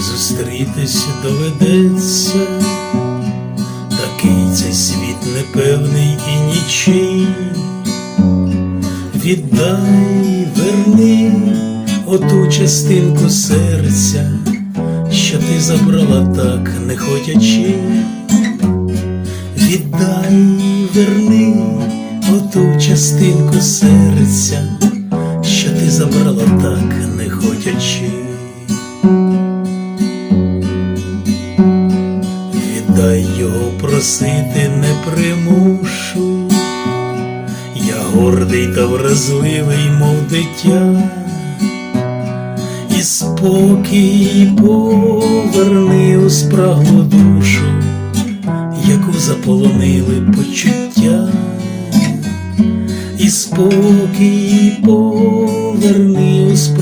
зустрітись доведеться, такий цей світ непевний і нічий. Віддай, верни оту частинку серця, що ти забрала так не хотячи. Віддай, верни оту частинку серця, що ти забрала так не хотячи. Віддай його просити не примушуй, я гордий та вразливий, мов дитя, і спокій поверни у спраглу душу, яку заполонили почуття, і спокій поверни у спраглу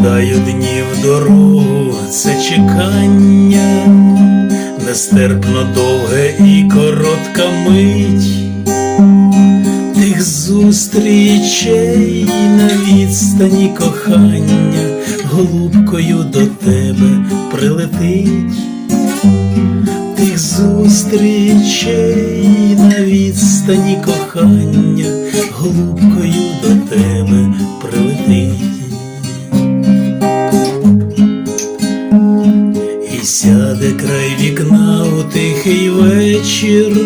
Складаю дні в дорогу, це чекання, нестерпно довге і коротка мить, тих зустрічей на відстані кохання, голубкою до тебе прилетить, тих зустрічей на відстані кохання, голубкою І сяде край вікна у тихий вечір,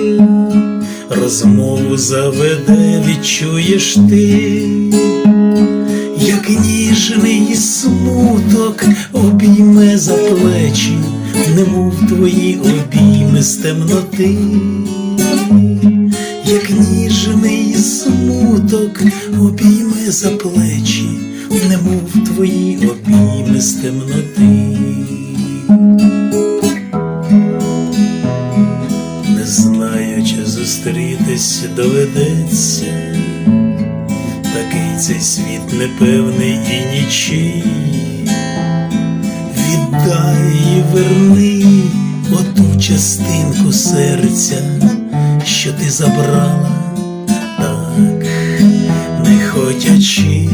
розмову заведе, відчуєш ти, як ніжний смуток обійме за плечі, немов твої обійми з темноти, як ніжний смуток обійме за плечі, немов твої обійми з темноти. Зустрітись доведеться, такий цей світ непевний і нічий. Віддай і верни оту частинку серця, що ти забрала, так не хотячи.